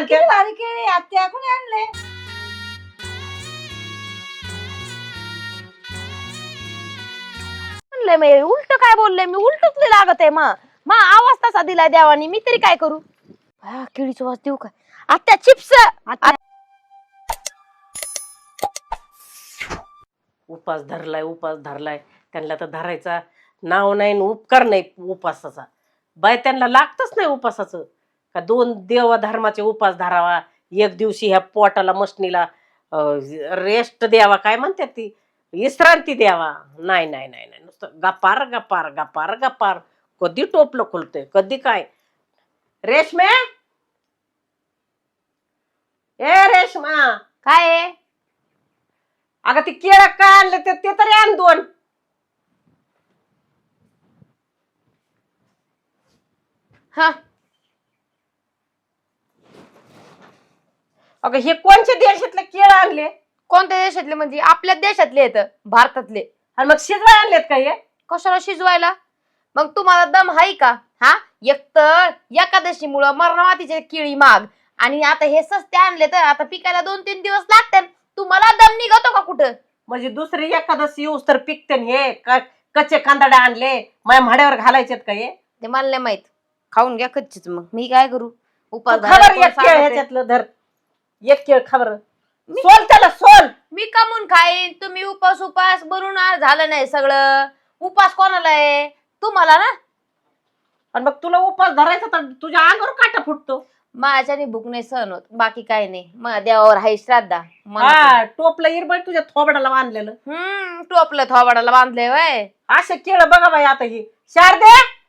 आणते किती भारी केळी आत्या. कोणी आणले म्हणलंय मी उलट काय बोलले मी उलटच लागत आहे मा. मा आवाज तसा दिलाय देवानी. मी तरी काय करू? हा केळीची वाज देऊ काय? आत्या चिप्स! उपास धरलाय उपास धरलाय. त्यांना तर धरायचा नाव नाही न उपकार नाही उपासाचा बाय त्यांना लागतच नाही उपासाचं का दोन देवधर्माचे उपास धरावा एक दिवशी ह्या पोटाला मशनीला रेस्ट द्यावा काय म्हणतात ती? विश्रांती द्यावा. नाही नाही नाही नाही. नुसतं गपार गपार गपार गपार. कधी टोपलं खुलतंय? कधी काय? रेशमे? ए रेशमा! काय आहे? अगं ती केळं काय आणलं ते ते तरी आण दोन. हा. अगं हे कोणच्या देशातले केळं आणले? कोणत्या देशातले? म्हणजे आपल्या देशातले येत भारतातले. आणि मग शिजवाय आणलेत का हे? कशाला शिजवायला? मग तुम्हाला दम हाय का? हा? एक तर एकादशी मुळे मरणमातीचे केळी माग. आणि आता हे सस्ते आणले तर आता पिकायला दोन तीन दिवस लागतात. तुम्हाला दम निघतो का कुठं? म्हणजे दुसरी एखादं येऊस तर पिकते न हे. क- कच्चे कांदाडे आणले. माझ्या म्हाड्यावर घालायचेत का हे? ते मला नाही माहीत. खाऊन घ्या कच्चीच मग. मी काय करू? तू उपास खबर धरायला एक कोण केळ सांगतंय? ह्याच्यातलं धर. एक केळ खबर सोल त्याला सोल. मी कमून खाईन. तुम्ही उपास उपास बनून आ- झालं नाही सगळं. उपास कोणाला आहे? तुम्हाला ना? आणि मग तुला उपास धरायचा तर तुझ्या अंगावर काटा फुटतो. माझ्याने भूक नाही सहन होत. बाकी काय नाही. मग देवावर हाय श्राद्धा. हा टोपलं इरबळ तुझ्या थोबडाला बांधलेलं. हम्म टोपलं थोबाडाला बांधलंय वय. असे केळं बघा बाई आता ही. शारदे!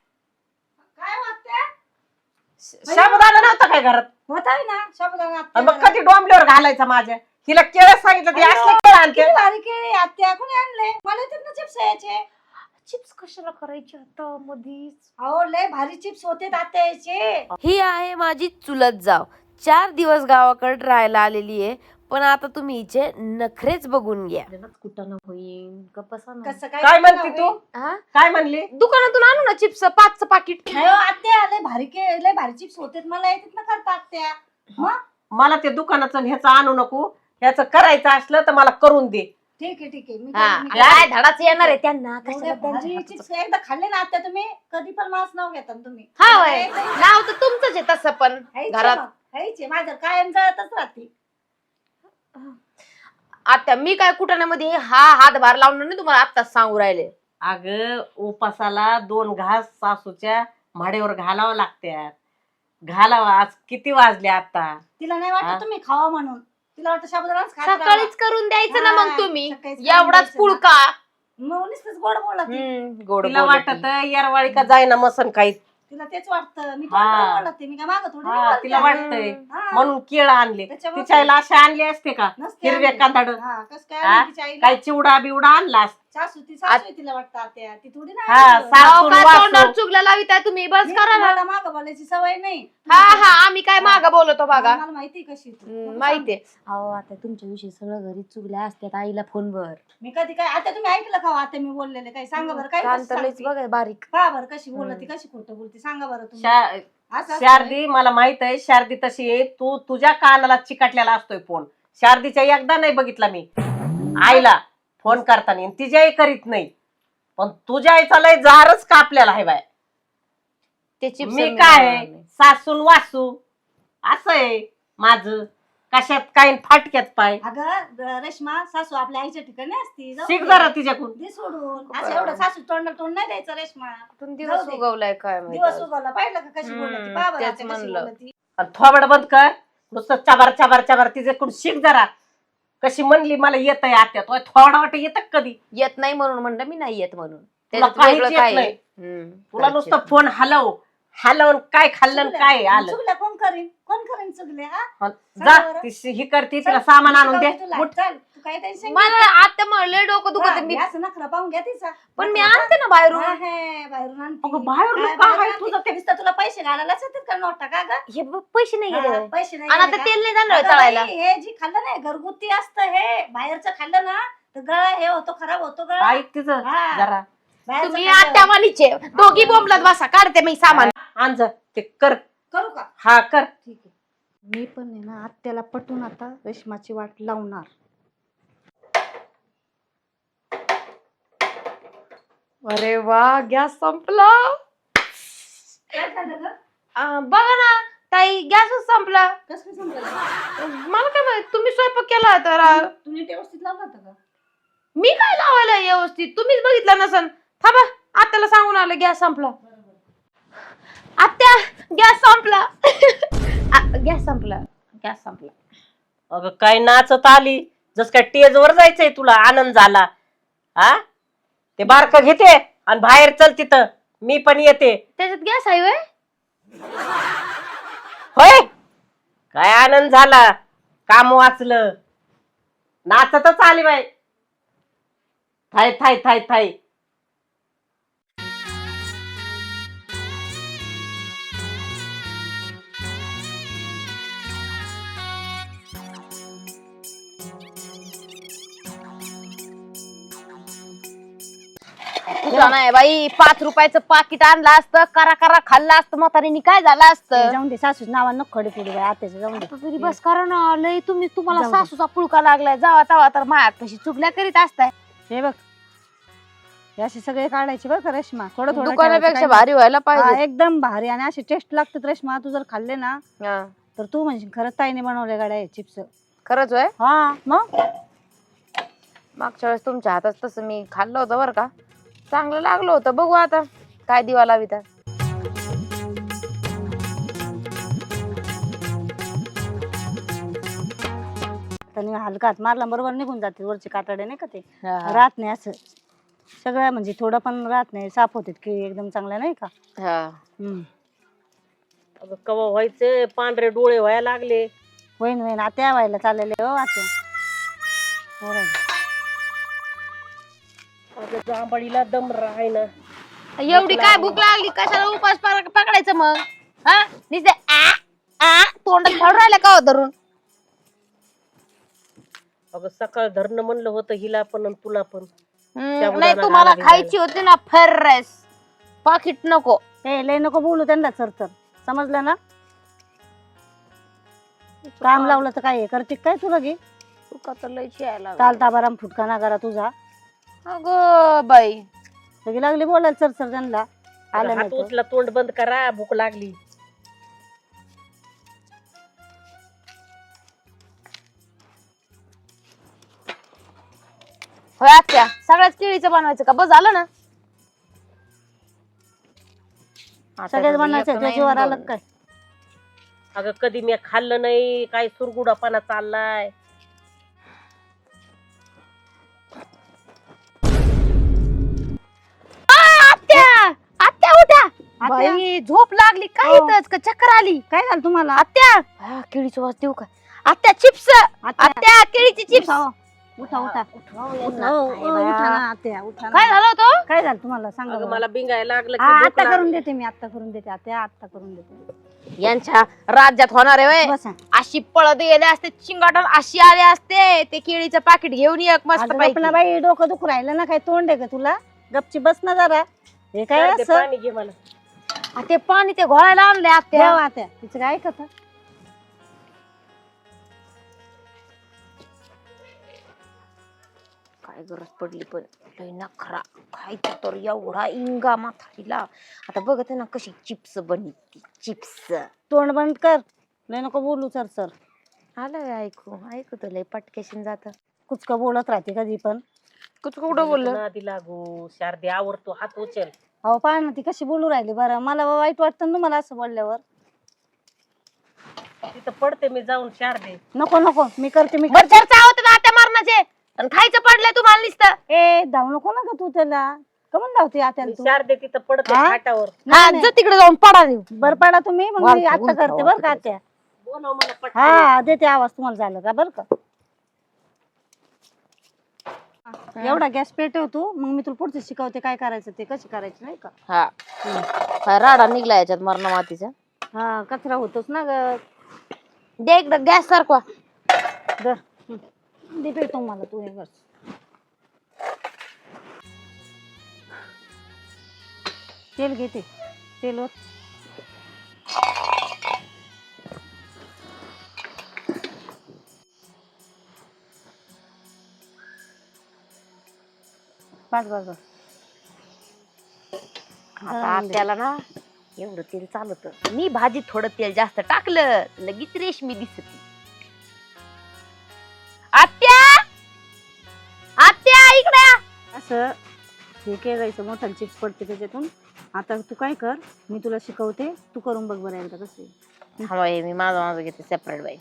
साबुदाणा नव्हता काय घरात? होत आहे ना आणि आत्या. मग कधी डोंबल्यावर घालायचा माझ्या? हिला केळं सांगितलं ती असले केळं आणते. किती भारी केळी आत्या कोणी आणले मला येतात ना चिप्स यायचे. चिप्स कशाला करायची आता? मधीच. अहो लय भारी चिप्स होते आत्या यायचे. ही आहे माझी चुलत जाव. चार दिवस गावाकडे राहायला आलेली आहे. पण आता तुम्ही हिचे नखरेच बघून घ्या. कुठं होईन? कसं काय म्हणते तू? हा? काय म्हणली? दुकानातून आणू ना चिप्स पाचचं पाकिट. नाही हो, आत्या लय भारी केळी लय भारी चिप्स होते मला येतात ना करता आत्या. मग? मला ते दुकानाचं आणि ह्याचं आणू नको. ह्याचं करायचं असलं तर मला करून दे. ठीक आहे ठीक आहे. मी हा, मी काय धडाच येणार आहे त्यांना? एवढे कशाला भारी एकदा खाल्ले ना आत्या तुम्ही? कधी पण माझं नाव घेता ना तुम्ही. हा होय. नाव तर तुमचंच आहे तसं पण घरात. हायचे. माझं कायम जळतच राहते. आता मी काय कुटाण्यामध्ये हा हातभार लावणार नाही तुम्हाला आत्ताच सांगू राहिले अगं उपासाला दोन घास सासूच्या माड्यावर घालावं लागत्यात घालावा आज किती वाजले आता तिला नाही हा? वाटत तुम्ही खावा म्हणून तिला वाटतं. सकाळीच करून द्यायचं ना हा, मग तुम्ही सकाळीच करून एवढाच द्यायचं ना. पुळका गोड बोलत. हम्म, गोड तिला बोलती. वाटत येरवाळी का जाईना मसन काही तिला तेच वाटतं मी हा. काय मागत थोडी हा, बोलते. तिला वाटतंय हा. म्हणून केळं आणले त्याच्यामुळे तिच्या आईला असे आणले असते का नसते हिरवे आणली. कांदाड हा, कसं काय हा? आणली तिच्या आईला? काय चिवडा बिवडा आणला असता. सासू ती सासू आहे तिला वाटतं आत्या. ती थोडी नाही हा, आणली. सा- अहो, काय वासू. तोंडावर चुगल्या लाविताय तुम्ही? बस मी- करा ना. मला मागं बोलायची सवय नाही. हा हा आम्ही काय माग बोलतो बघा. मला माहिती आहे कशी तू. हम्म, माहितीये अहो आता तुमच्याविषयी सगळं घरी चुगल्या असतात आईला फोनवर. सांग. मी कधी काय आता तुम्ही ऐकलं का हो? आता मी बोललेले काय सांगा बरं काय कान कसं तर लयच सांगते? बघा बारीक. पहा बरं कशी बोलती कशी खोटं बोलते. सांगा बरं तुम्ही. शा- असं असतं शारदी मला माहीत आहे शारदी तशी आहे. तू तुझ्या कानाला चिकटलेला असतोय फोन. शारदीच्या एकदा नाही बघितला मी. आईला. फोन करताना. आणि तिच्याही करीत नाही. पण तुझ्या आईचा लय जारच कापलेला आहे बाय? ते चिप्स मी काय सासून वासू असं आहे माझ. कशात काय फाटक्यात पाय. अगं रेश्मा सासू आपल्या आईच्या ठिकाणी असती. जाऊ शिक दे. जरा तिच्याकडून. दे सोडून. असं एवढं सासू तोंडाला तोंड नाही द्यायचं रेश्मा. दिवस जाऊ दे. उगवलाय काय दिवस. उगवला. पाहिलं का कशी हम्म, बोलती? तेच कशी म्हणलं. थोबड बंद कर. नुसतं चबार चबार चबार. तिच्याकडून शिक जरा. कशी म्हणली मला येत आहे आत्या तो थोडा वाट येत कधी येत नाही म्हणून म्हणलं मी नाही येत म्हणून तुला त्याच्यात काहीच वेगळं येत काय नाही. आहे? हम्म, तुला काहीच नुसतं येत फोन हलव हलवून काय खाल्लं आणि. काय आलं चुगल्या कोण करीन कोण करीन चुगल्या हा? जा ही करते तिला सामान आणून दे तुला उठ. चल काय नाही. मला आता म्हणलं डोकं दुखत. मी असं नखरा पाहून घ्या तिचा पण मी आणते ना बाहेरून बाहेरून आणते. अगं, बाहेरून काय काय आहे बाहेरून तुझं आणते? ते? नुसतं तुला पैसे घालायलाच येतात का नोटा का ग हे ब- पैसे नाही गेले हा. पैसे नाही आणि गेले आता का? तेल नाही जाणार अगं तळायला बाई, हे जी खाल्लं नाही घरगुती असतं हे बाहेरचं खाल्लं ना तर गळा हे होतो खराब होतो गळा ऐक तिचं हा. जरा बाहेरचं तुम्ही खाल्लं. आत्या वालीचे दोघी बोंबलात बसा काढते मी सामान आण जा ते कर करू का हा कर ठीक आहे मी पण आहे ना आत्याला पटून आता रेशमाची वाट लावणार अरे वा गॅस संपला. काय झालं ग? आ, बघा ना ताई गॅसच संपला. कसं समजलं मला काय माहीत तुम्ही स्वयंपाक केला तर तुम्ही व्यवस्थित लावला होता का मी काय लावायला व्यवस्थित? तुम्हीच बघितलं नसन. थांबा आत्याला सांगून आलं गॅस संपला. आत्या गॅस संपला. गॅस संपला गॅस संपला. अगं काय नाचत आली? जस काय टेजवर जायचंय तुला आनंद झाला. हा ते बारक घेते आणि बाहेर चल तिथं. मी पण येते. त्याच्यात गॅस आहे व्हय? होय? काय आनंद झाला. काम वाचलं. नाचतच आली बाई. थाय थाय थाय थाय. तुझा नाही बाई पाच रुपयाचं पाकिट आणलं असतं करा करा खाल्लं असतं म्हातारीने काय झालं असतं? जाऊन दे सासूच नावानं खडे पुढे आत्याचं जाऊन दे. तरी बस करा ना लय तुम्ही तुम्हाला जाऊ दे. सासूचा पुळका लागलाय जावा तावा तर मायात कशी चुकल्या करीत असताय. हे बघ हे असे सगळे काढायचे बरं का रेशमा थोडं थोडं दुकानापेक्षा ठेवायचं, भारी व्हायला. पाहिजे. हा, एकदम भारी आणि असे टेस्ट लागतात रेशमा तू जर खाल्ले ना हा. तर तू म्हणजे खरंच ताईने बनवले गाड्या चिप्स खरंच होय? हा मग? मागच्या वेळेस तुमच्या हातात तसं मी खाल्लं होतं बरं का. चांगलं लागलं होतं. बघू आता काय दिवा लावित त्याने हलका हात मारला बरोबर निघून जाते वरचे कातडे नाही का ते? राहत नाही असं. सगळं म्हणजे थोडं पण राहत नाही साफ होते की एकदम चांगलं नाही का? हम्म. अगं कवा व्हायचे? पांढरे डोळे व्हायला लागले. होईन होईन. आत्या व्हायला चाललेले हो आत्या हो. जांभळीला दम राहाय ना एवढी काय भूक लागली? कशाला उपास पार- पकडायचं मग? हा? नुसते आ आ तोंडात फाडून राहिलं का हो धरून? अगं सकाळ धरणं म्हणलं होतं हिला पण आणि तुला पण. हम्म, नाही तुम्हाला खायची होती ना फर्रेस पाकिट नको. ए लय नको बोलू त्यांना सर तर समजलं ना? काम लावलं तर काय? करते काय तुला घे तुका तर लय शियायला चालता बाराम फुटका ना करा तुझा. अगं बाई. सगळी लागली बोलायला सर सर त्यांना आलं हात नाही. उचला तोंड बंद करा भूक लागली. होय आत्या सगळ्याच केळीचं बनवायचं का? बस झालं ना? सगळ्याच बनायचं त्याच्यावर आलं काय? अगं कधी मी खाल्लं नाही काय सुरगुडापणा चाललाय. बाई झोप लागली काय हो. इथंच का चक्कर आली? काय झालं तुम्हाला? आत्या. हा, केळीची वास देऊ का? आत्या चिप्स. आत्या, आत्या केळीची चिप्स. उठा, उठा. उठा उठा हो, उठा ना आत्या उठा ना. काय झालं होतं? काय झालं तुम्हाला? सांगा अगं बरं. मला बिंगायला लागलं की हा भूक आत्ता लागली. करून देते मी आत्ता करून देते आत्या आत्ता करून देते. यांच्या राज्यात होणार आहे. बसा. अशी पळत गेले असते चिंगाटन अशी आले असते. ते केळीचं पाकिट घेऊन एक मस्त अगं पैकी. बाई डोकं दुखू राहिलं ना काय तोंड आहे का तुला? गपची बस ना जरा. हे काय असं? पाणी घे मला. आ, ते पाणी ते घोळायला आणले आत्या. तिचं काय ऐकत काय गरज पडली पण लय नखरा. खायचा तर एवढा इंगा माथाडीला आता बघत आहे ना कशी चिप्स बनती चिप्स. तोंड बंद कर. लय नको बोलू सर सर आलं ऐकू ऐकू तर लय पटकेशन जात. कुचक बोलत राहते कधी पण. कुठ कुठं बोललं? नादी लागू शारदी आवडतो हात उचल. अहो पहा ना ती कशी बोलू राहिली बरं. मला वाईट वाटतं ना तुम्हाला असं बोलल्यावर. तिथं पडते मी जाऊन शारदे नको नको. मी करते मी बरं चर्चा होते ना आत्या मारण्याचे. आणि खायचं पडलंय तुम्हाला नुसतं. ए धावू नको ना ग तू त्याला. कमून धावते आत्याला तू. शारदे तिथं पडते हा? खाटावर. हा नाही, जा तिकडे जाऊन पडा नेऊ बरं पडा तुम्ही. मग मी वाढतो, आता करते बरं का. आत्या. बोलव मला पटकन. हा देते आवाज तुम्हाला झालं का बरं का? एवढा गॅस पेटव तू मग मी तुला पुढचं शिकवते काय करायचं ते कशी करायची नाही का? हा. हा, राडा निघला याच्यात मरण मातीचा. हा कचरा होतोच ना ग. दे इकडं गॅस सारखा. दर हं. दे पेटव मला तू हे बस. तेल घेते तेल ओत. बस बस बस आता आत्याला ना एवढं तेल चालत. मी भाजीत थोडं तेल जास्त टाकलं लगेच रेशमी दिसती. आत्या! आत्या इकडे या. असं हे केलं मोठं चिप्स पडते त्याच्यातून. आता तू काय कर मी तुला शिकवते तू करून बघ बरं एकदा कसं आहे. मी माझं माझं घेते सेपरेट बाई.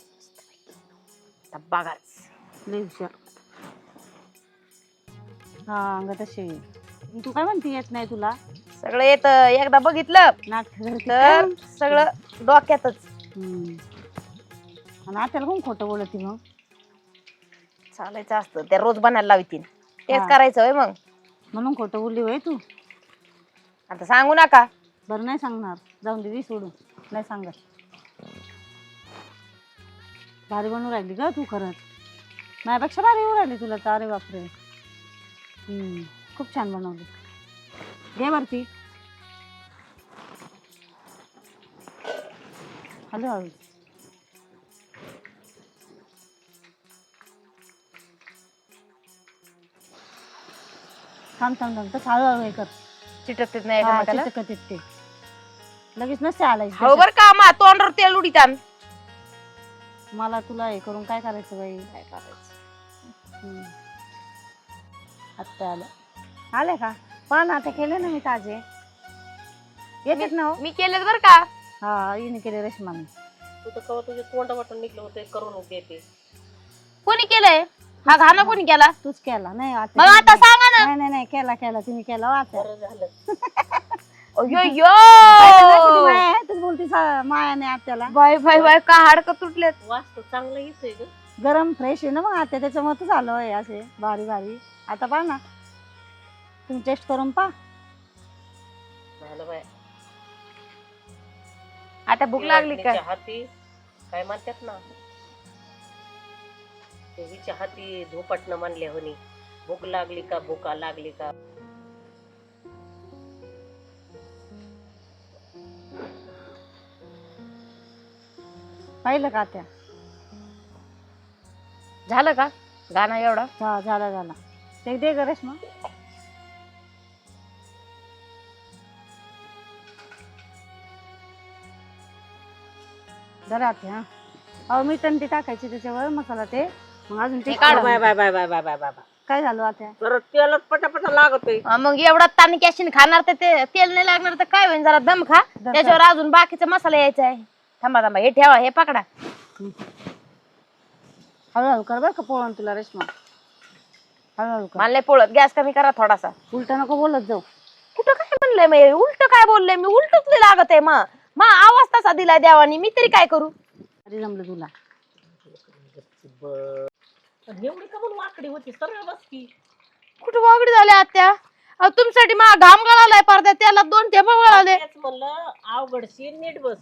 आता बघाच. लय हुशार. हा अंग तशी. तू काय म्हणते येत नाही तुला? सगळं येत एकदा बघितलं नाटक तर? सगळं डोक्यातच. आणि आत्याला कोण खोटं बोलती मग? चालायचं असतं त्या रोज बनायला लावतील तेच हा. करायचं होय मग. म्हणून खोटं बोलली वय तू. आता सांगू नका. बरं नाही सांगणार. जाऊन दे दी सोडून. नाही सांगत. भारी बनवून राहिली का तू खरंच. माझ्यापेक्षा भारी येऊ राहिली तुला तर. अरे बापरे. हम्म, खूप छान बनवली. घे वरती. हॅलो हळू. थांब थांब थांब. तर हळूहळू हे कर. चिटकतेच नाही हा, एकमेकाला. चिटकत येत ते. लगेच नसते हो बर का मा तोंडावर तेल उडीतान मला तुला हे करून काय करायचं बाई? काय करायचं? हम्म. आत्ता आलं. आले का? पण आता केले ना मी ताजे. येतात ना हो? मी केलं बर का? हा हिने केले रेशमाने. तू तर कवा तुझे तोंड वाटून निघलं होते करून देते कोणी केलंय? हा घाणं कोणी केला? तूच केला नाही मग आता सांगा ना. नाही नाही नाही केला केला तिने केला वाचा बरं झालं. अयो यो तूच बोलती सा- मायाने आत्याला. बाय बाय बाय का हाडकं तुटलेत? वास्तू चांगलं येतोय ग. गरम फ्रेश आहे ना मग आत्या त्याच्यामुळे झालं आहे असे भारी भारी. आता पहा ना. तुम्ही टेस्ट करून पहा. झालं बाय आता भूक लागली काय देवाच्या हाती काय म्हणतात ना? देवीच्या हाती धोपटणं मानले होनी भूक लागली का भूका लागली का? पाहिलं का आत्या झालं का? गाणं एवढं? हा झाला झाला. ते दे ग रेश्मा. जरा आत्या हा. अहो मीठ आणि ते टाकायचे त्याच्यावर मसाला ते. मग अजून ते काढ bye bye bye bye bye bye bye. काय झालं परत तेलच पटापटा लागतोय. हा, मग एवढा ताणी कॅशीन खाणार तर ते तेल नाही लागणार तर काय होईल जरा दम खा. दम त्याच्यावर अजून बाकीचा मसाला यायचा आहे. थांबा थांबा. हे ठेवा हे पकडा. हळूहळू कर बरं का पोळण तुला रेश्मा हळूहळू कर. मला नाही पोळत गॅस कमी करा थोडासा. उलटा नको बोलत जाऊ. कुठं काय म्हणलंय मी? उलट काय बोललंय मी? उलटच लय लागत आहे मग. मा आवाज तसा दिलाय देवानी मी तरी काय करू? अरे जमलं तुला. पण एवढी का म्हणून वाकडी होती सरळ बस की. कुठं वागडी झाल्या आत्या? अहो, तुमच्यासाठी मा घाम गळालाय पडद्या त्याला दोन टेबल गळाले. तेच म्हणलं अवघडशी नीट बस.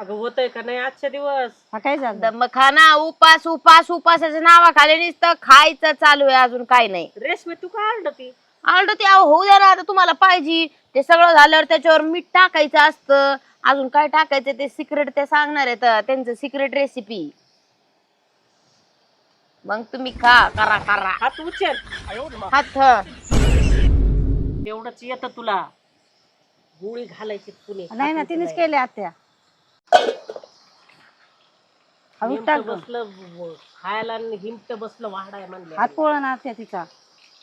अगं होतंय का नाही आजच्या दिवस? हा काय झालं? दम खाना उपास उपास उपासाच्या नावाखाली नुसतं खायचं चालू आहे अजून काय नाही. रेशमी तू काय आणती आलटो ते अहो होऊ द्या ना आता तुम्हाला पाहिजे. ते सगळं झाल्यावर त्याच्यावर मीठ टाकायचं असतं. अजून काय टाकायचं ते सिक्रेट ते सांगणार आहेत त्यांचं सिक्रेट रेसिपी मग तुम्ही खा करा करा. हात उचल. मग. हात. हं. एवढंच येतं तुला. गोळी घालायची नाही ना तिनेच केले आत्या. टाक ग. बसलं व- खायला आणि हिमट बसलं वाढाय म्हणले हात पोळण आत्या तिचा.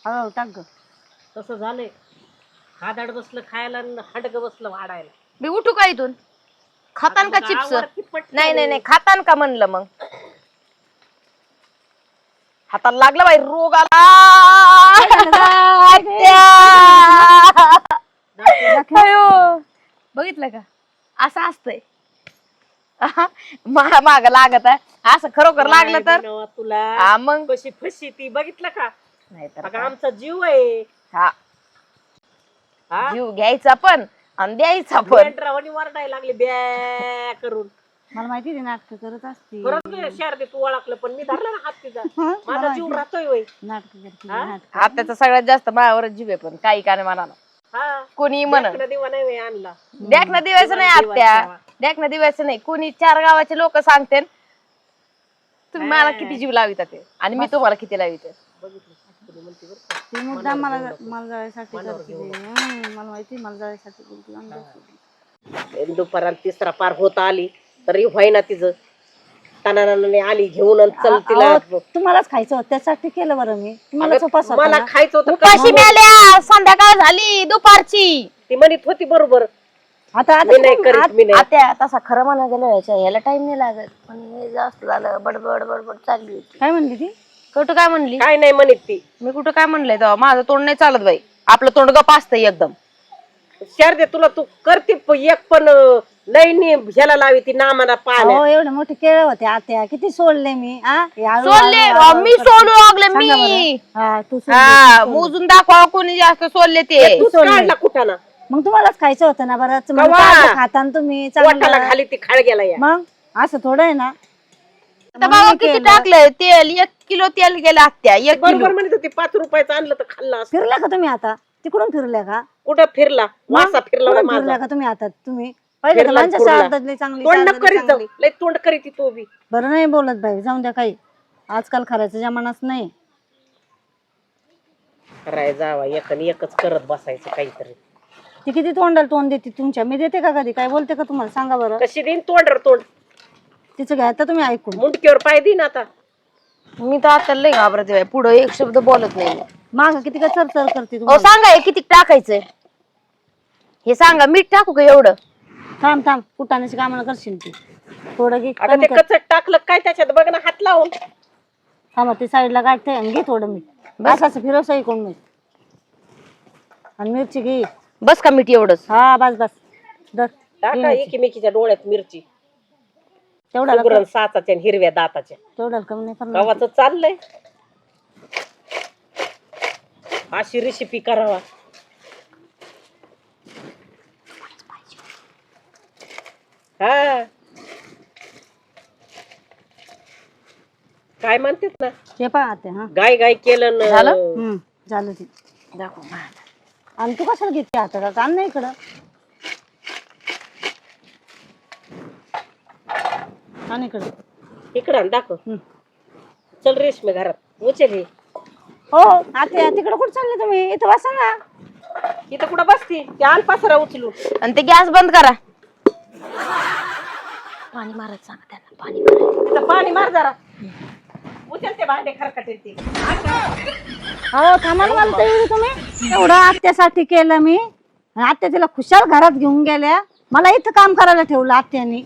हळूहळू टाक ग. तसं झालंय. हादाड बसलं खायला आणि हाडग बसलं वाढायला मी उठू का इथून? खातान का चिप्स? पटकन. नाही नाही नाही खातान का म्हणलं मग? हाताला लागला बाई रोग आला. आत्या. अयो. बघितलं का? असं असतंय. माग लागत आहे. असं खरोखर लागलं तर? तुला. हा मग? कशी फशी ती बघितलं का? नाही तर अगं आमचा जीव आहे. हा. हा? जीव घ्यायचा पण आणि द्यायचा पण. मेंढरावानी वरडायला लागले ब्या करून. मला माहिती आहे नाटक करत असते. परत शारदे तू ओळखलं पण मी धरला ना हात तिचा. हं? माझा जीव राहतोय वय. नाटक करते हा? नाटक. सगळ्यात जास्त माझ्यावरच जीव आहे पण काही का नाही. म्हणा हा. कोणी म्हण देखणं दिवा नाही वय आणला. देख ना दिवायचं नाही आत्या. देख ना दिवायचं नाही. कोणी चार गावाचे लोक सांगते तुम्ही मला किती जीव लाविता ते? आणि मी तुम्हाला किती लाविते? बघितलं. कुणी म्हणते बरं का. ती मुद्दा मला मला जायसाठी करते हम्म, मला माहिती मला जायसाठी बोलते. आणि बस. दुपारात तिसरा पार होत आली तरी व्हायना तिचं. तनानाने आली घेऊन आणि चल तिला. अहो, तुम्हालाच खायचं होतं त्यासाठी केलं बरं मी. तुम्हाला अगं, उपास होता मला ना. खायचं होतं उपाशी मेल्या संध्याकाळ झाली दुपारची. ती म्हणत होती बरोबर. आता आता मी नाही तुम्ही- करीत मी नाही. आता तसा खरं म्हणा गेलं याच्या याला टाइम नाही लागत. पण हे जास्त झालं बडबड बडबड चालली होती. काय म्हणली ती? कुठं काय म्हणली? काय नाही म्हणत ती. मी कुठं काय म्हणलंय तेव्हा? माझं तोंड नाही चालत बाई. आपलं तोंड गप असतंय एकदम. शारदे तुला तू करते प- एक पण अं, लई नी ह्याला लावी ती नामाना पाहण्या हो एवढे मोठे केळ होते आत्या. किती सोडले मी हा हे आळू- सोडले आळू- अहो, आळू मी. सोडू लागले सांगा मी. बरं. हा तू सोडली. हा मोजून दाखवा कोणी जास्त सोडले ते. तूच काढला कुठाना? मग तुम्हालाच खायचं होतं ना बरं? कवा? खाता ना तुम्ही चांगलं. खाली ती खाळ गेला या. मग? असं थोडं आहे ना. किती टाकलंय? तेल एक किलो तेल गेलं आत्या एक बरोबर म्हणत होती पाच रुपयाचं आणलं तर खाल्लं असतं. फिरल्या का तुम्ही आता? तिकडून फिरल्या का? कुठं फिरला? वासा फिरला होय कुठून माझा. फिरल्या का तुम्ही आता? तुम्ही पहिले तर फिरला माणसं फिरला. शारदातली चांगली तोंड करीत जाऊ चांगली. लय तोंड करीत ती तो बी. बरं नाही बोलत बाई जाऊन द्या काही. आजकाल खरायचा जमानाच नाही. राय जावा एक आणि एकच करत बसायचं काहीतरी. ती किती तोंडाला तोंड देते तुमच्या? मी देते का कधी? काय बोलते का तुम्हाला? सांगा बरं. कशी देईन तोंडर तोंड? तिचं घ्या तर तुम्ही ऐकून. मुंडकीवर पाय देईन आता. मी तर आता लय घाबरते बाई. पुढं एक शब्द बोलत नाही मी. माग किती का चर चर करते तुम्हाला? सांगा हे किती टाकायचंय? हे सांगा मीठ टाकू का एवढं? थांब थांब कुटाण्याची कामाला करशील ती. थोडं घे आता कमी ते कर. कचट टाकलं काय त्याच्यात? बघ ना हात लावून. थांबा ते साईडला काढते आणि घे थोडं मीठ. बस. असं फिरवस ऐकून मीठ. आणि मिरची घे. बस का मीठ एवढंच? हा बस बस. दर टाका एकीमेकीच्या डोळ्यात मिरची. तेवढा उघडून साचाच्या आणि हिरव्या दाताच्या. तेवढा कमी नाही करणार. चाललंय. अशी रेसिपी करावा. हा. काय म्हणतात ना? हे पहा आता हा. गाय गाय केलं न. हम्म झालं ते. आणि तू कशाला घेते आता? का आण नाही इकडं. आण इकडं. इकडं आण, दाखव. हम्म. चल रेशमी घरात. उचल हे. हो आता तिकडं कुठं चालले तुम्ही? इथं बसा ना. इथं कुठं बसती? ते आण पासरा उचलू आणि ते गॅस बंद करा. पाणी मारत सांगा त्यांना पाणी मारत तिथं पाणी मार जरा. उचल ते भांडे खरकटे ते. हो थांबा ना मला तर येऊ तुम्ही. एवढं आत्यासाठी केलं मी. आणि आत्या तिला खुशाल घरात घेऊन गेल्या. मला इथं काम करायला ठेवलं आत्यानी.